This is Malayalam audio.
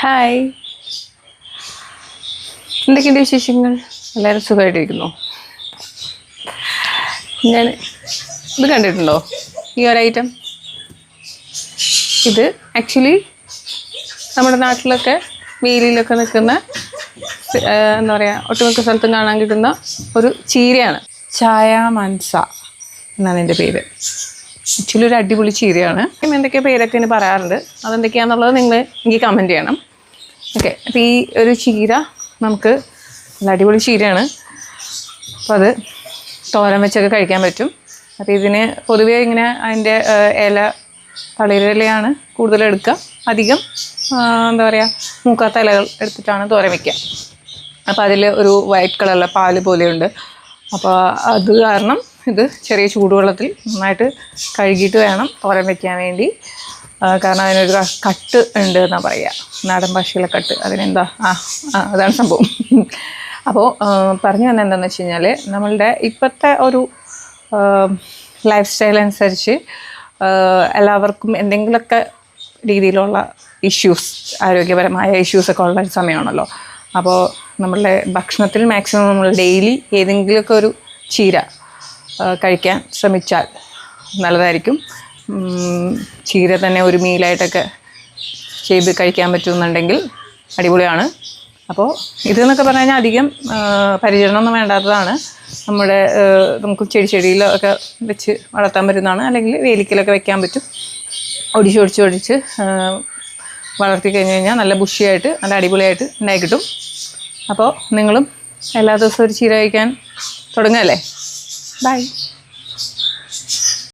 ഹായ് എന്തൊക്കെയുണ്ട് വിശേഷങ്ങൾ? എല്ലാവരും സുഖമായിട്ടിരിക്കുന്നു. ഞാൻ ഇത് കണ്ടിട്ടുണ്ടോ? ഈ ഒരു ഐറ്റം ഇത് ആക്ച്വലി നമ്മുടെ നാട്ടിലൊക്കെ വേലിയിലൊക്കെ നിൽക്കുന്ന എന്താ പറയുക ഒട്ടുമിക്ക സ്ഥലത്തും കാണാൻ കിട്ടുന്ന ഒരു ചീരയാണ്. ചായ മൻസ എന്നാണ് എന്റെ പേര്. ആക്ച്വലി ഒരു അടിപൊളി ചീരയാണ്. എന്തൊക്കെ പേരൊക്കെ ഇനി പറയാറുണ്ട്? അതെന്തൊക്കെയാണെന്നുള്ളത് നിങ്ങൾ എനിക്ക് കമന്റ് ചെയ്യണം. ഓക്കെ അപ്പോൾ ഈ ഒരു ചീര നമുക്ക് നല്ല അടിപൊളി ചീരയാണ്. അപ്പോൾ അത് തോരൻ വെച്ചൊക്കെ കഴിക്കാൻ പറ്റും. അപ്പോൾ ഇതിന് പൊതുവേ ഇങ്ങനെ അതിന്റെ ഇല തളിരിലയാണ് കൂടുതൽ എടുക്കുക. അധികം എന്താ പറയുക മൂക്കാത്ത ഇലകൾ എടുത്തിട്ടാണ് തോരൻ വയ്ക്കുക അപ്പോൾ അതിൽ ഒരു വൈറ്റ് കളറിലെ പാൽ പോലെയുണ്ട്. അപ്പോൾ അത് കാരണം ഇത് ചെറിയ ചൂടുവെള്ളത്തിൽ നന്നായിട്ട് കഴുകിയിട്ട് വേണം തോരൻ വെക്കാൻ വേണ്ടി. കാരണം അതിനൊരു കട്ട് ഉണ്ട് എന്നാണ് പറയുക നാടൻ ഭാഷയിലെ കട്ട്. അതിനെന്താ? ആ അതാണ് സംഭവം. അപ്പോൾ പറഞ്ഞു തന്നെ എന്താണെന്ന് വെച്ച് കഴിഞ്ഞാൽ നമ്മളുടെ ഇപ്പോഴത്തെ ഒരു ലൈഫ് സ്റ്റൈൽ അനുസരിച്ച് എല്ലാവർക്കും എന്തെങ്കിലുമൊക്കെ രീതിയിലുള്ള ഇഷ്യൂസ് ആരോഗ്യപരമായ ഇഷ്യൂസൊക്കെ ഉള്ള ഒരു സമയമാണല്ലോ. അപ്പോൾ നമ്മളുടെ ഭക്ഷണത്തിൽ മാക്സിമം നമ്മൾ ഡെയിലി ഏതെങ്കിലുമൊക്കെ ഒരു ചീര കഴിക്കാൻ ശ്രമിച്ചാൽ നല്ലതായിരിക്കും. ചീര തന്നെ ഒരു മീലായിട്ടൊക്കെ ചെയ്ത് കഴിക്കാൻ പറ്റുന്നുണ്ടെങ്കിൽ അടിപൊളിയാണ്. അപ്പോൾ ഇതെന്നൊക്കെ പറഞ്ഞു കഴിഞ്ഞാൽ അധികം പരിചരണമൊന്നും വേണ്ടാത്തതാണ്. നമ്മുടെ നമുക്ക് ചെടി ചെടിയിലൊക്കെ വെച്ച് വളർത്താൻ പറ്റുന്നതാണ്. അല്ലെങ്കിൽ വേലിക്കലൊക്കെ വെക്കാൻ പറ്റും. ഒടിച്ച് ഒടിച്ച് ഒടിച്ച് വളർത്തി കഴിഞ്ഞ് കഴിഞ്ഞാൽ നല്ല ബുഷിയായിട്ട് നല്ല അടിപൊളിയായിട്ട് ഉണ്ടായി കിട്ടും. അപ്പോൾ നിങ്ങളും എല്ലാ ദിവസവും ഒരു ചീര കഴിക്കാൻ തുടങ്ങുകയല്ലേ 拜。